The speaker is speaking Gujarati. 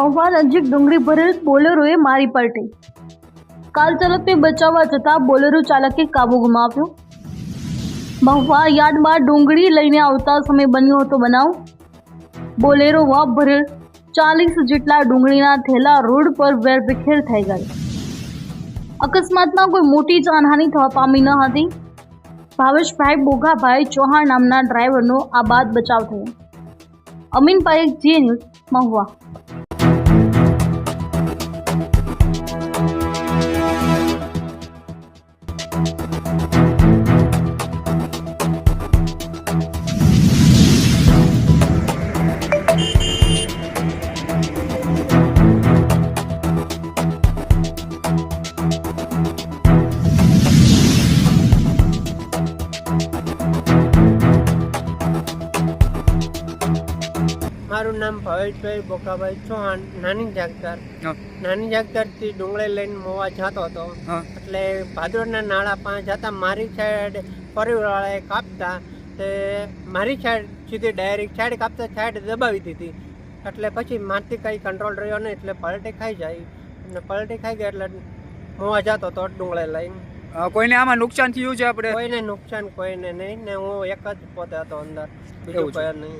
મહુવા નજીક ડુંગળી ભરેલ બોલેરોએ મારી પલટી. કાર ચાલકને બચાવવા જતાં બોલેરો ચાલકે કાબુ ગુમાવ્યો. મહુવા યાર્ડમાં ડુંગળી લઈને આવતા સમય બન્યો હતો બનાવ. બોલેરોમાં ભરેલ ચાલીસ જેટલા ડુંગળીના થેલા રોડ પર વેરવિખેર થઈ ગયા અકસ્માતમાં કોઈ મોટી જાનહાનિ થવા પામી ન હતી. ભાવેશભાઈ બોઘાભાઈ ચૌહાણ નામના ડ્રાઈવરનો આ બાદ બચાવ થયો. Amin Parekh Zee news Mahuva. Thank you. મારું નામ ભવેશભાઈ બોકાભાઈ ચૌહાણ નાની જાગતર. નાની જાગતરથી ડુંગળી લઈને મોવા જતો હતો. એટલે ભાદરના નાળા પાંચ હતા. મારી સાઈડ પરિવારવાળાએ કાપતા તે મારી સાઈડ સીધી ડાયરેક્ટ સાઈડ કાપતા સાઈડ દબાવી દીધી. એટલે પછી મારથી કંઈ કંટ્રોલ રહ્યો નહીં એટલે પલટી ખાઈ જાય. અને પલટી ખાઈ ગયા એટલે મોવા જતો હતો ડુંગળી લઈને. કોઈને આમાં નુકસાન થયું છે આપણે? કોઈને નુકસાન કોઈને નહીં. ને હું એક જ પોતે હતો અંદર. બીજું કોઈ નહીં.